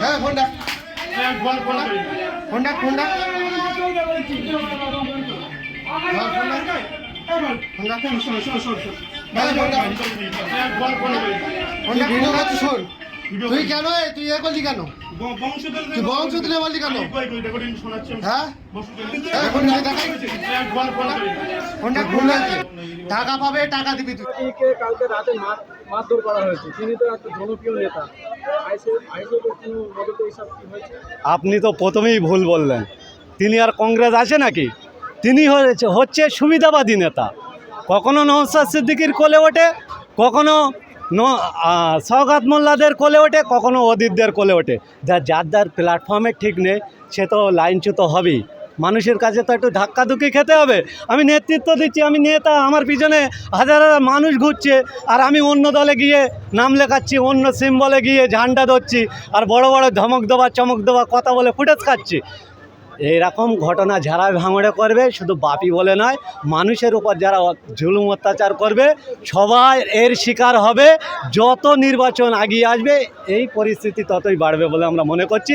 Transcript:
হ্যাঁ তুই কেন তুই এ করলি কেন? বংশধরে বললি কেন? হ্যাঁ? হ্যাঁ, টাকা পাবে টাকা দিবি তুই। কালকে রাতে মার মারধর করা হয়েছে। তিনি তো একটা জনপ্রিয় নেতা। আপনি তো প্রথমেই ভুল বললেন। তিনি আর কংগ্রেস আছে নাকি? তিনি হয়েছে হচ্ছে সুবিধাবাদী নেতা। কখনো নৌসাদ সিদ্দিকির কোলে ওঠে কখনো আহ, মোল্লাদের কোলে ওঠে কখনো অদিতদের কোলে ওঠে। যা যার যার প্ল্যাটফর্মে ঠিক নেই সে তো লাইনচ্যুত হবেই। মানুষের কাছে তো একটু ধাক্কাধুক্কি খেতে হবে। আমি নেতৃত্ব দিচ্ছি, আমি নেতা, আমার পিছনে হাজার হাজার মানুষ ঘুরছে, আর আমি অন্য দলে গিয়ে নাম লেখাচ্ছি, অন্য সিম্বলে গিয়ে ঝান্ডা ধরছি, আর বড় বড় ধমক দেওয়া, চমক দেওয়া, কথা বলে ফুটেজ খাচ্ছি। এইরকম ঘটনা যারা ভাঙড়ে করবে, শুধু বাপি বলে নয়, মানুষের উপর যারা জুলুম অত্যাচার করবে, সবাই এর শিকার হবে। যত নির্বাচন আগিয়ে আসবে, এই পরিস্থিতি ততই বাড়বে বলে আমরা মনে করছি।